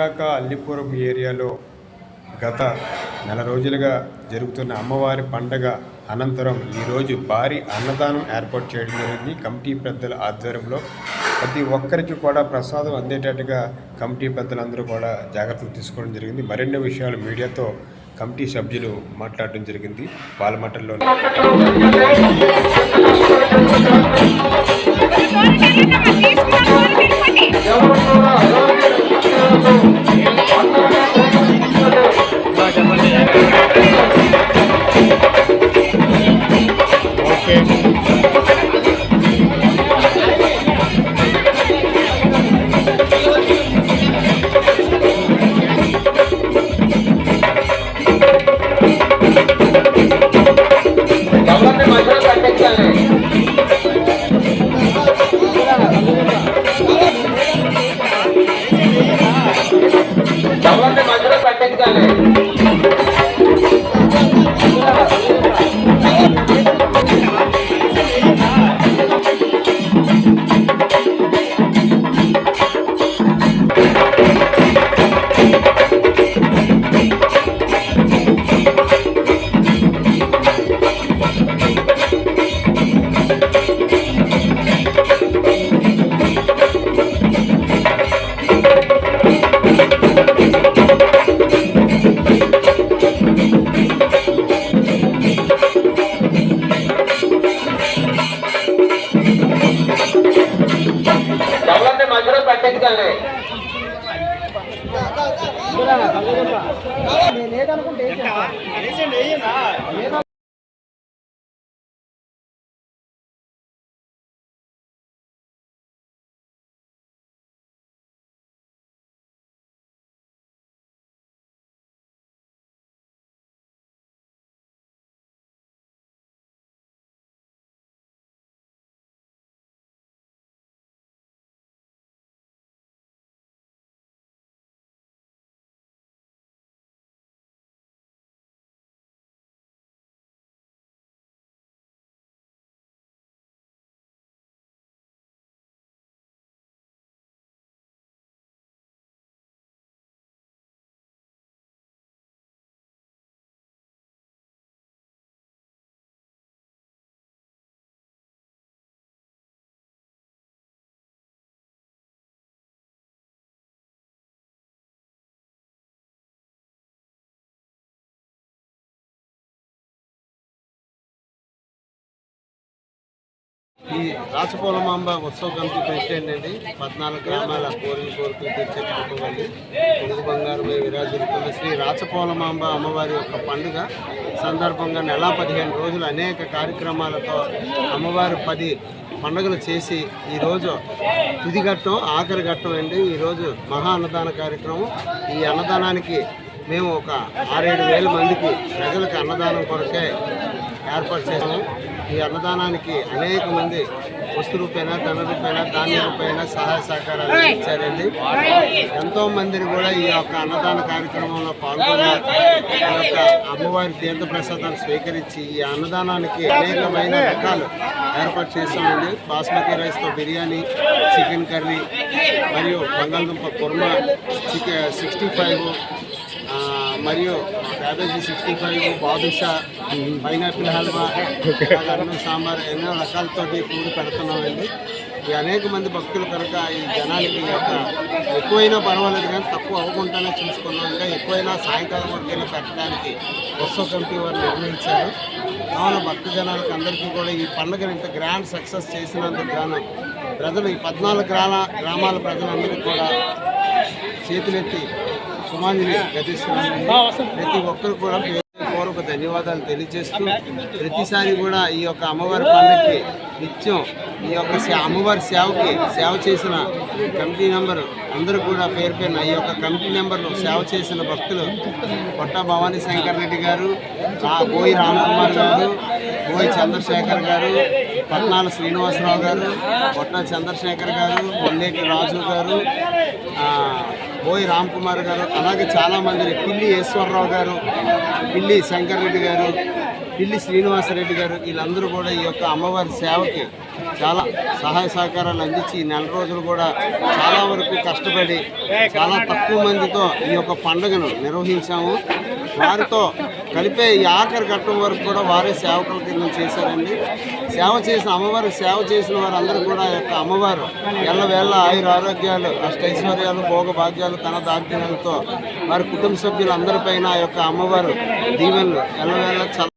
విశాఖ అల్లిపురం ఏరియాలో గత నెల రోజులుగా జరుగుతున్న అమ్మవారి పండగ అనంతరం ఈరోజు భారీ అన్నదానం ఏర్పాటు చేయడం జరిగింది. కమిటీ పెద్దల ఆధ్వర్యంలో ప్రతి ఒక్కరికి కూడా ప్రసాదం అందేటట్టుగా కమిటీ పెద్దలందరూ కూడా జాగ్రత్తలు తీసుకోవడం జరిగింది. మరిన్ని విషయాలు మీడియాతో కమిటీ సభ్యులు మాట్లాడడం జరిగింది. వాళ్ళ మాటల్లో మధ్యలో పట్టించాలి ఈ రాచపోలమాంబ ఉత్సవ కమిటీ ప్రెసిడెంట్ అండి పద్నాలుగు గ్రామాల కోరిన కోరికలు తీర్చే కుటుంబాన్ని తెలుగు బంగారమే విరాజిల్లుతున్న శ్రీ రాచపోలమాంబ అమ్మవారి యొక్క పండుగ సందర్భంగా నెల పదిహేను రోజులు అనేక కార్యక్రమాలతో అమ్మవారు పది పండుగలు చేసి ఈరోజు తుది ఘట్టం ఆఖరి ఘట్టం అండి. ఈరోజు మహా అన్నదాన కార్యక్రమం. ఈ అన్నదానానికి మేము ఒక ఆరేడు వేల మందికి ప్రజలకు అన్నదానం కొరకే ఏర్పాటు చేసాము ఈ అన్నదానానికి అనేక మంది వస్తు రూపేణ ధన రూపేణ ధాన్య రూపేణ సహాయ సహకారాలు ఇచ్చారండి ఎంతో మందిని కూడా ఈ యొక్క అన్నదాన కార్యక్రమంలో పాల్గొని ఈ యొక్క అమ్మవారి తీర్థ ప్రసాదాన్ని స్వీకరించి ఈ అన్నదానానికి అనేకమైన రకాలు ఏర్పాటు చేసామండి బాస్మతి రైస్తో బిర్యానీ చికెన్ కర్రీ మరియు బంగాళదుంప కుర్మా చికెన్ సిక్స్టీ ఫైవ్ మరియు cabbage sixty five badusha pineapple halwa అన్నం సాంబార్ ఎన్నో రకాలతోటి కూడి పెడుతున్నామండి ఈ అనేక మంది భక్తులు కనుక ఈ జనానికి యొక్క ఎక్కువైనా పర్వాలేదు కానీ తక్కువ అవ్వకుండానే చూసుకున్నాం. ఇంకా ఎక్కువైనా సాయంకాలం వరకు పెట్టడానికి ఉత్సవ కమిటీ వారు నిర్ణయించారు. కావున భక్త జనాలకు అందరికీ కూడా ఈ పండుగను ఇంత గ్రాండ్ సక్సెస్ చేసినందుకు గాను ప్రజలు ఈ పద్నాలుగు గ్రామ గ్రామాల ప్రజలందరికీ కూడా చేతులెత్తి సుమాంజలి గతిస్తున్నాను. ప్రతి ఒక్కరు కూడా పూర్వక ధన్యవాదాలు తెలియజేస్తూ ప్రతిసారి కూడా ఈ యొక్క అమ్మవారి పండుగకి నిత్యం ఈ యొక్క అమ్మవారి సేవకి సేవ చేసిన కమిటీ నెంబర్ అందరూ కూడా పేరు పేరున ఈ యొక్క కమిటీ నెంబర్లు సేవ చేసిన భక్తులు కొట్ట భవానీ శంకర్ రెడ్డి గారు బోయి రామకుమార్ గారు బోయి చంద్రశేఖర్ గారు పట్నాల శ్రీనివాసరావు గారు కొట్ట చంద్రశేఖర్ గారు మొల్లేటి రాజు గారు బోయి రామ్ కుమార్ గారు అలాగే చాలామంది పిల్లి ఈశ్వరరావు గారు పిల్లి శంకర్ రెడ్డి గారు పిల్లి శ్రీనివాసరెడ్డి గారు వీళ్ళందరూ కూడా ఈ యొక్క అమ్మవారి సేవకి చాలా సహాయ సహకారాలు అందించి ఈ నెల రోజులు కూడా చాలా వరకు కష్టపడి చాలా తక్కువ మందితో ఈ యొక్క పండుగను నిర్వహించాము. వారితో కలిపే ఈ ఆఖరి ఘట్టం వరకు కూడా వారే సేవకుల కింద చేశారండి. సేవ చేసిన అమ్మవారు సేవ చేసిన వారందరూ కూడా యొక్క అమ్మవారు ఎల్లవేళ ఆయుర ఆరోగ్యాలు అష్టైశ్వర్యాలు భోగ భాగ్యాలు తన దాగ్యాలతో వారి కుటుంబ సభ్యులందరిపైన ఆ యొక్క అమ్మవారు దీవెనలు ఎల్లవేళ